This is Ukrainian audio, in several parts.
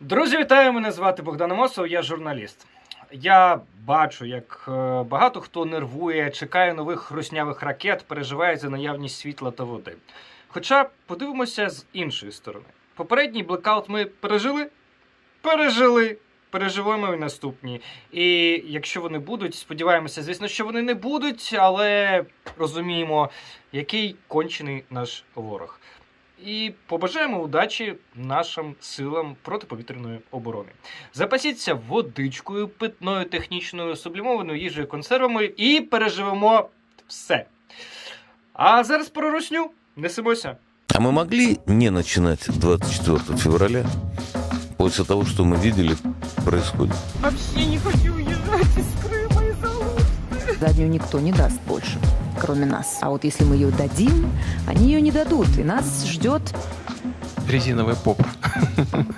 Друзі, вітаю! Мене звати Богдан Мосов, я журналіст. Я бачу, як е, багато хто нервує, чекає нових руснявих ракет, переживає за наявність світла та води. Хоча подивимося з іншої сторони. Попередній блекаут ми пережили? Пережили. Переживемо і наступні. І якщо вони будуть, сподіваємося, звісно, що вони не будуть, але розуміємо, який кончений наш ворог. І побажаємо удачі нашим силам протиповітряної оборони. Запасіться водичкою, питною, технічною, сублімованою їжею, консервами і переживемо все. А зараз про русню несемося. А мы могли не начинать 24 февраля после того, что мы видели происходит? Вообще не хочу уезжать из Крыма из-за Алушты. Заднюю никто не даст больше, кроме нас. А вот если мы ее дадим, они ее не дадут. И нас ждет резиновая попа.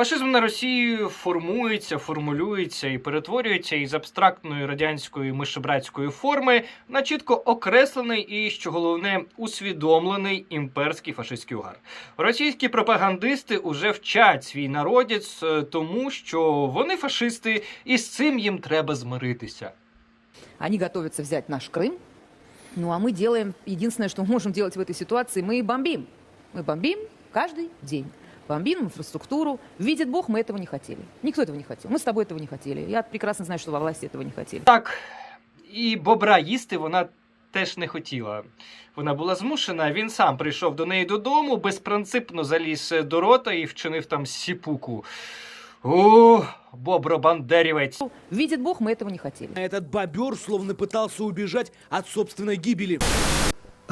Фашизм на Росії формується, формулюється і перетворюється із абстрактної радянської мишебратської форми на чітко окреслений і, що головне, усвідомлений імперський фашистський угар. Російські пропагандисти уже вчать свій народець, е, тому що вони фашисти, і з цим їм треба змиритися. Они готовятся взять наш Крым. Ну а мы делаем единственное, что мы можем делать в этой ситуации, мы бомбим. Мы бомбим каждый день. Бомбим инфраструктуру. Видит Бог, мы этого не хотели. Никто этого не хотел. Мы с тобой этого не хотели. Я прекрасно знаю, что во власти этого не хотели. Так, і бобра їсти вона теж не хотіла. Вона була змушена. Він сам прийшов до неї додому, безпринципно заліз до рота і вчинив там сіпуку. О, бобро-бандерівець. Видит Бог, мы этого не хотели. Этот бобер словно пытался убежать от собственной гибели.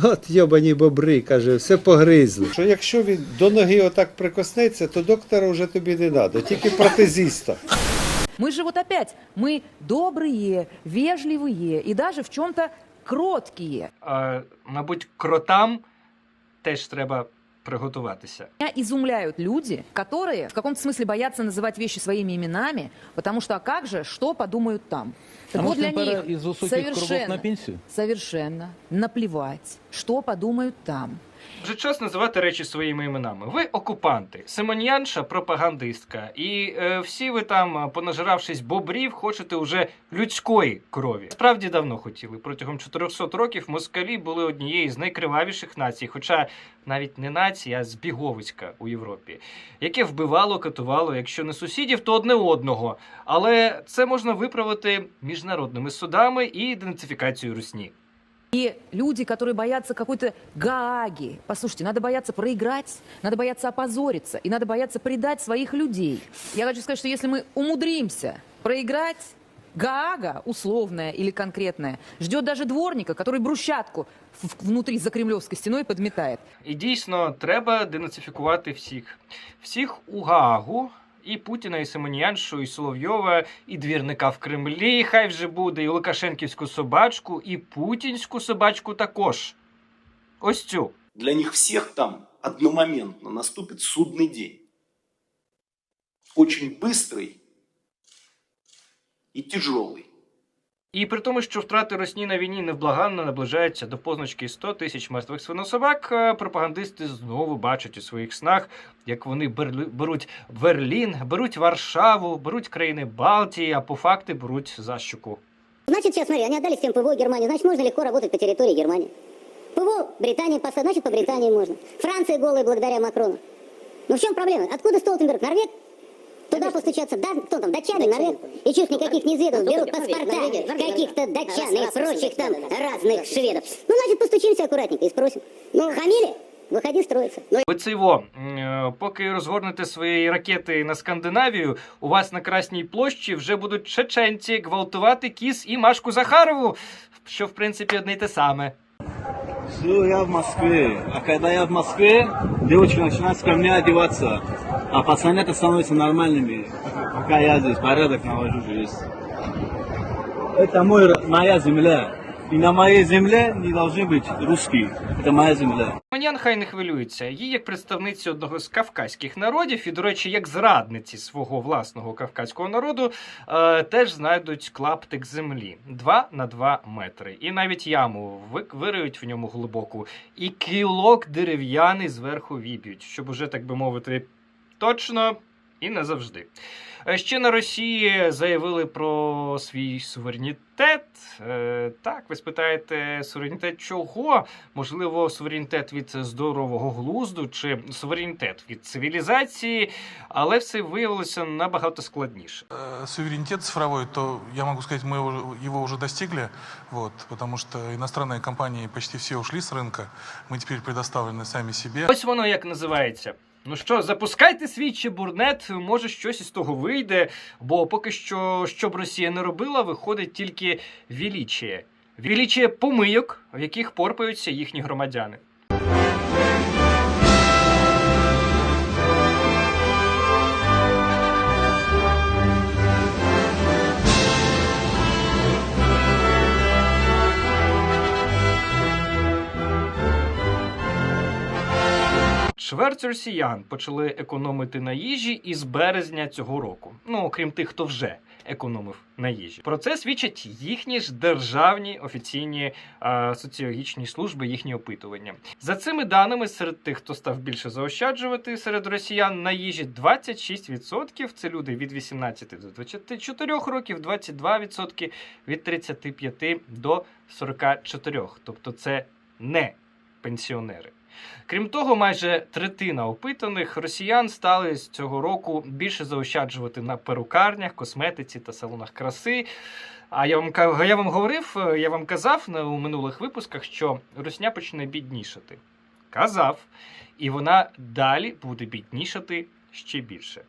От йобані бобри, каже, все погризли. Що якщо він до ноги отак прикоснеться, то доктора вже тобі не треба, тільки протезіста. Мы же вот опять, мы добрые, вежливые и даже в чем-то кроткие. А, мабуть, кротам теж треба приготуватися. Меня изумляют люди, которые в каком-то смысле боятся называть вещи своими именами, потому что а как же, что подумают там? Так а вот может, для им пора них из высоких кругов совершенно, на пенсию? совершенно наплевать, что подумают там. Вже час називати речі своїми іменами. Ви окупанти, Симонянша пропагандистка, і е, всі ви там, е, понажиравшись бобрів, хочете уже людської крові. Справді давно хотіли. Протягом 400 років москалі були однією з найкривавіших націй, хоча навіть не нація, а збіговиська у Європі, яке вбивало, катувало, якщо не сусідів, то одне одного. Але це можна виправити міжнародними судами і ідентифікацією русні. И люди, которые боятся какой-то Гааги. Послушайте, надо бояться проиграть, надо бояться опозориться, и надо бояться предать своих людей. Я хочу сказать, что если мы умудримся проиграть, Гаага, условная или конкретная, ждет даже дворника, который брусчатку в- внутри за кремлевской стеной подметает. І дійсно треба денацифікувати всіх. Всіх у Гаагу, і Путіна, і Симоніяншу, і Соловйова, і двірника в Кремлі, хай вже буде, і Лукашенківську собачку, і путінську собачку також. Ось цю. Для них всех там одномоментно наступит судный день. Очень быстрый и тяжелый. І при тому, що втрати Росії на війні невблаганно наближаються до позначки 100 тисяч мертвих свинособак, е, пропагандисти знову бачать у своїх снах, як вони беруть Берлін, беруть Варшаву, беруть країни Балтії, а по факти беруть защуку. Значит, сейчас смотри, они отдали всем ПВО Германии, значит, можно легко работать по территории Германии. ПВО Британии посадить, значит, по Британии можно. Франция голая благодаря Макрону. Ну в чем проблема? Откуда Столтенберг? Норвег? Туда постучаться, да, кто там, датчане, норвег? И чушь никаких не изведов, берут паспорта каких-то датчан и прочих там разных шведов. Ну, значит, постучимся аккуратненько и спросим. Ну, хамили? Выходи строиться. Ну, Ви м, е, поки розгорнете свої ракети на Скандинавію, у вас на Красній площі вже будуть чеченці гвалтувати кіс і Машку Захарову, що в принципі одне й те саме. Все, я в Москве. А когда я в Москве, девочки начинают с меня одеваться. А пацаны-то становятся нормальными. Пока я здесь порядок навожу здесь. Это мой, р- моя земля. И на моей земле не должны быть русские. Это моя земля. Манян хай не хвилюється. Її як представниці одного з кавказьких народів, і, до речі, як зрадниці свого власного кавказького народу, е, теж знайдуть клаптик землі 2 на 2 метри. І навіть яму ви- вириють в ньому глибоку, і кілок дерев'яний зверху віб'ють, щоб уже, так би мовити, точно і назавжди. Е, Ще на Росії заявили про свій суверенітет. Е, так, ви спитаєте, суверенітет чого? Можливо, суверенітет від здорового глузду чи суверенітет від цивілізації, але все виявилося набагато складніше. Э, суверенитет цифровой, то я могу сказать, мы его, его уже достигли, вот, потому что иностранные компании почти все ушли с рынка, мы теперь предоставлены сами себе. Ось воно як називається. Ну що, запускайте свій чебурнет, може щось із того вийде, бо поки що, що б Росія не робила, виходить тільки вілічіє. Вілічіє помийок, в яких порпаються їхні громадяни. Чверть росіян почали економити на їжі із березня цього року. Ну окрім тих, хто вже економив на їжі. Про це свідчать їхні ж державні офіційні е, соціологічні служби, їхні опитування. За цими даними, серед тих, хто став більше заощаджувати серед росіян на їжі, 26% це люди від 18 до 24 років, 22% від 35 до 44. Тобто це не пенсіонери. Крім того, майже третина опитаних росіян стали з цього року більше заощаджувати на перукарнях, косметиці та салонах краси. А я вам я вам говорив, е, я вам казав у минулих випусках, що русня почне біднішати. Казав, і вона далі буде біднішати ще більше.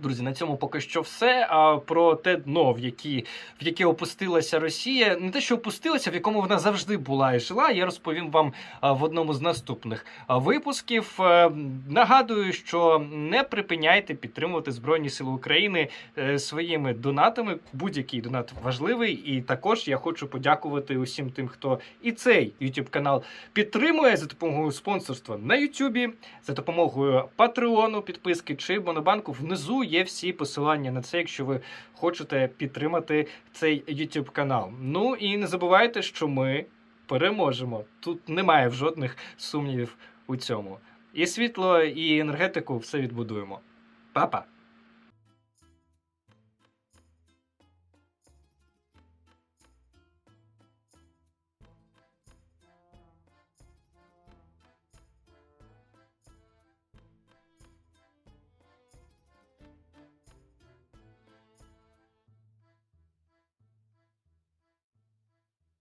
Друзі, на цьому поки що все. А про те дно, в, які, в яке опустилася Росія, не те, що опустилася, в якому вона завжди була і жила, я розповім вам в одному з наступних випусків. Е, Нагадую, що не припиняйте підтримувати Збройні Сили України е, своїми донатами. Будь-який донат важливий. І також я хочу подякувати усім тим, хто і цей YouTube канал підтримує за допомогою спонсорства на YouTube, за допомогою Патреону, підписки чи Монобанку. Є всі посилання на це, якщо ви хочете підтримати цей YouTube канал. Ну і не забувайте, що ми переможемо. Тут немає жодних сумнівів у цьому. І світло, і енергетику все відбудуємо. Па-па!